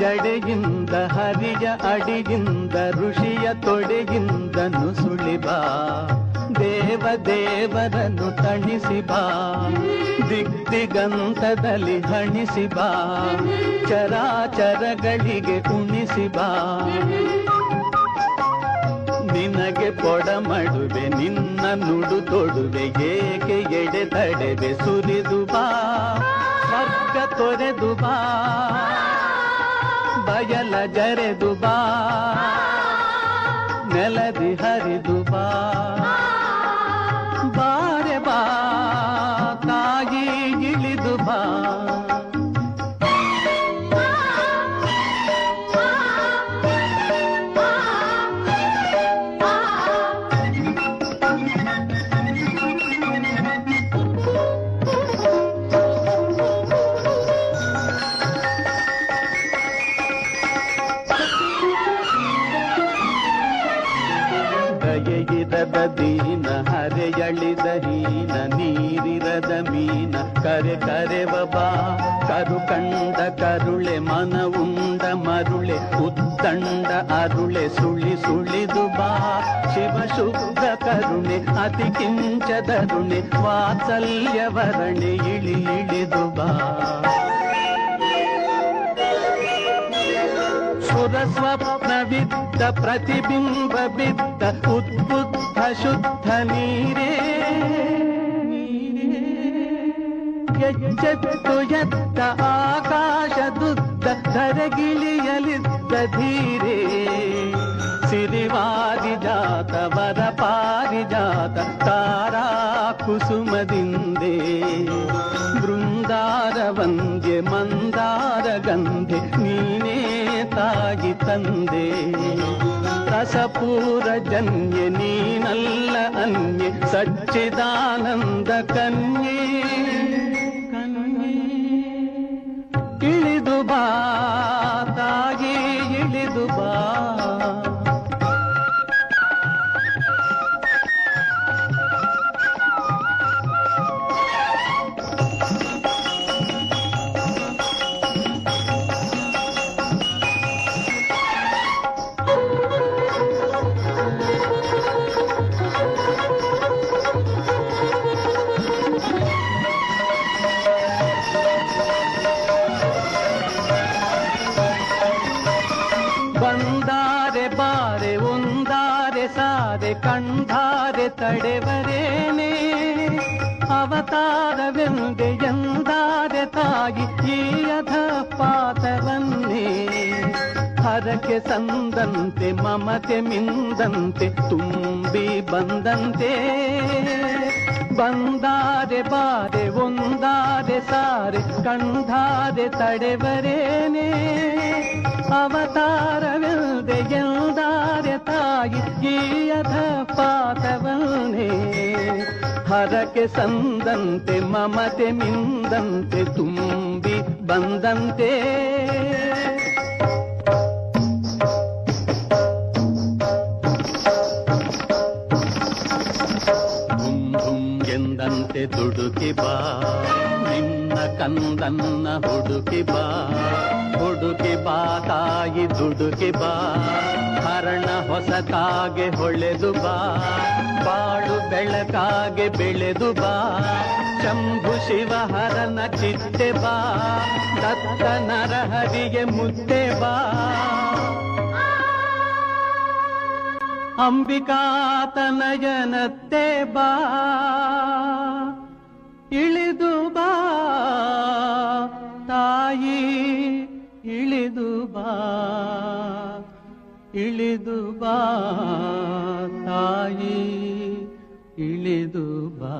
ಜಡೆಯಿಂದ ಹರಿಯ ಅಡಿಯಿಂದ ಋಷಿಯ ತೊಡೆಯಿಂದ ನುಸುಳಿ ಬಾ. ದೇವ ದೇವರನ್ನು ತಣಿಸಿ ಬಾ. ದಿಗ್ದಿಗಂತದಲ್ಲಿ ಹಣಿಸಿ ಬಾ. ಚರಾಚರಗಳಿಗೆ ಉಣಿಸಿ ಬಾ. ನಿನಗೆ ಪೊಡ ಮಾಡುವೆ ನಿನ್ನ ನುಡು ತೊಡುವೆ, ಏಕೆ ಎಡೆ ತಡೆದೆ ಸುರಿದು ಬಾ. ಸ್ವರ್ಗ ತೊರೆದು ಬಾ. ಬಯಲ ಜರೆದು ಬಾ. ನೆಲದಿ ಹರಿದು ಬಾ. ದೀನ ಹರೆಯಳಿದ ಹೀನ ನೀರಿರದ ಮೀನ. ಕರೆ ಕರೆವ ಬಾ ಕರು ಕಂಡ ಕರುಳೆ ಮನ ಉಂಡ ಮರುಳೆ, ಉತ್ತಂಡ ಅರುಳೆ, ಸುಳಿ ಸುಳಿದು ಬಾ. ಶಿವ ಶುದ್ಧ ಕರುಣೆ, ಅತಿ ಕಿಂಚದರುಣೆ ವಾತ್ಸಲ್ಯವರಣೆ, ಇಳಿ ಇಳಿದು ಬಾ. स्वप्नवित्त प्रतिबिम्बवित्त उद्बुद्ध शुद्ध नीरे यच्चत्तु यत्त आकाशदुत्तरगिलि यलित धीरे सिरिवारिजात वरपारिजात तारा कुसुमदिन्दे वृन्दारवन्द्य मन्द ತಂದೆ ರಸಪೂರ ಜನ್ಯ ನೀನಲ್ಲ ಅನ್ಯೆ ಸಚ್ಚಿದಾನಂದ ಕನ್ಯೆ ಕನ್ಯೆ ಸಾರೆ ಕಂಧಾರೆ ತಡೆವರೇನೆ. ಅವತಾರವೆಂದೆ ಎಂದಾರೆ ತಾಯಿ ಈ ಅಧ ಪಾತವನ್ನೇ. ಹರಕೆ ಸಂದಂತೆ, ಮಮತೆ ಮಿಂದಂತೆ, ತುಂಬಿ ಬಂದಂತೆ. ಬಂದಾರೆ ಬಾರೆ ಒಂದಾರೆ ಸಾರೆ ಕಂಧಾರೆ ತಡೆವರೇನೆ ಅವತಾರವಿಲ್ದೆ ಎಂದಾರೆ ತಾಯಿ ಈ ಅಧ ಪಾತವನ್ನೇ ಹರಕೆ ಸಂದಂತೆ ಮಮತೆ ಮಿಂದಂತೆ ತುಂಬಿ ಬಂದಂತೆ ನಿನ್ನ ಕಂದನ್ನ ಹುಡುಕಿ ಬಾ ಹುಡುಕಿ ಬಾ ತಾಯಿ ದುಡುಕಿ ಬಾ. ಹರಣ ಹೊಸತಾಗೆ ಹೊಳೆದು ಬಾ, ಬಾಳು ಬೆಳಕಾಗೆ ಬೆಳೆದು ಬಾ. ಶಂಭು ಶಿವ ಹರನ ಚಿಟ್ಟೆ ಬಾ, ದತ್ತ ನರಹರಿಗೆ ಮುತ್ತೆ ಬಾ. ಅಂಬಿಕಾತನಯನತ್ತೆ ಬಾ, ಇಳಿದು ತಾಯಿ ಇಳಿದು ಬಾ ಇಳಿದು ಬಾ ತಾಯಿ ಇಳಿದು ಬಾ.